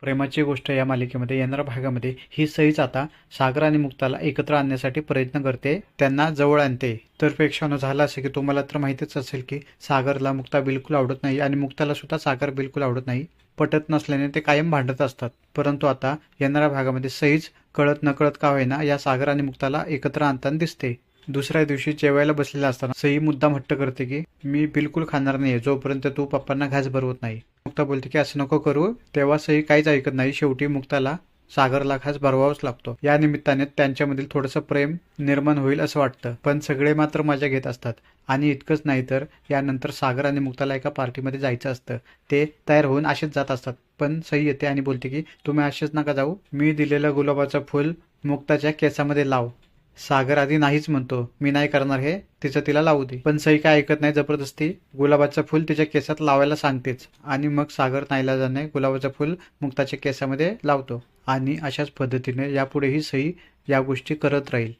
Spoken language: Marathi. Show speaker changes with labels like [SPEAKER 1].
[SPEAKER 1] प्रेमाची गोष्ट या मालिकेमध्ये येणाऱ्या भागामध्ये ही सईच आता सागर आणि मुक्ताला एकत्र आणण्यासाठी प्रयत्न करते त्यांना जवळ आणते. तर प्रेक्षानं झालं असेल की तुम्हाला तर माहितीच असेल की सागरला मुक्ता बिलकुल आवडत नाही आणि मुक्ताला सुद्धा सागर बिलकुल आवडत नाही. पटत नसल्याने ते कायम भांडत असतात. परंतु आता येणाऱ्या भागामध्ये सईच कळत नकळत का होईना या सागर आणि मुक्ताला एकत्र आणताना दिसते. दुसऱ्या दिवशी जेवायला बसलेला असताना सई मुद्दाम हट्ट करते की मी बिलकुल खाणार नाही जोपर्यंत तू पप्पांना घास भरवत नाही. मुक्ता बोलते की असं नको करू. तेव्हा सई काहीच ऐकत नाही. शेवटी मुक्ताला सागरला खास भरवावाच लागतो. या निमित्ताने त्यांच्यामधील थोडंसं प्रेम निर्माण होईल असं वाटतं. पण सगळे मात्र मजा घेत असतात. आणि इतकंच नाही तर यानंतर सागर आणि मुक्ताला एका पार्टीमध्ये जायचं असतं. ते तयार होऊन असेच जात असतात. पण सई येते आणि बोलते की तुम्ही असेच नका जाऊ. मी दिलेलं गुलाबाचं फूल मुक्ताच्या केसामध्ये लाव. सागर आधी नाहीच म्हणतो मी नाही करणार हे तिचं तिला लावू दे. पण सई काय ऐकत नाही जबरदस्ती गुलाबाचं फुल तिच्या केसात लावायला सांगतेच. आणि मग सागर नाईलाजाने गुलाबाचं फुल मुक्ताच्या केसामध्ये लावतो. आणि अशाच पद्धतीने यापुढेही सई या गोष्टी करत राहील.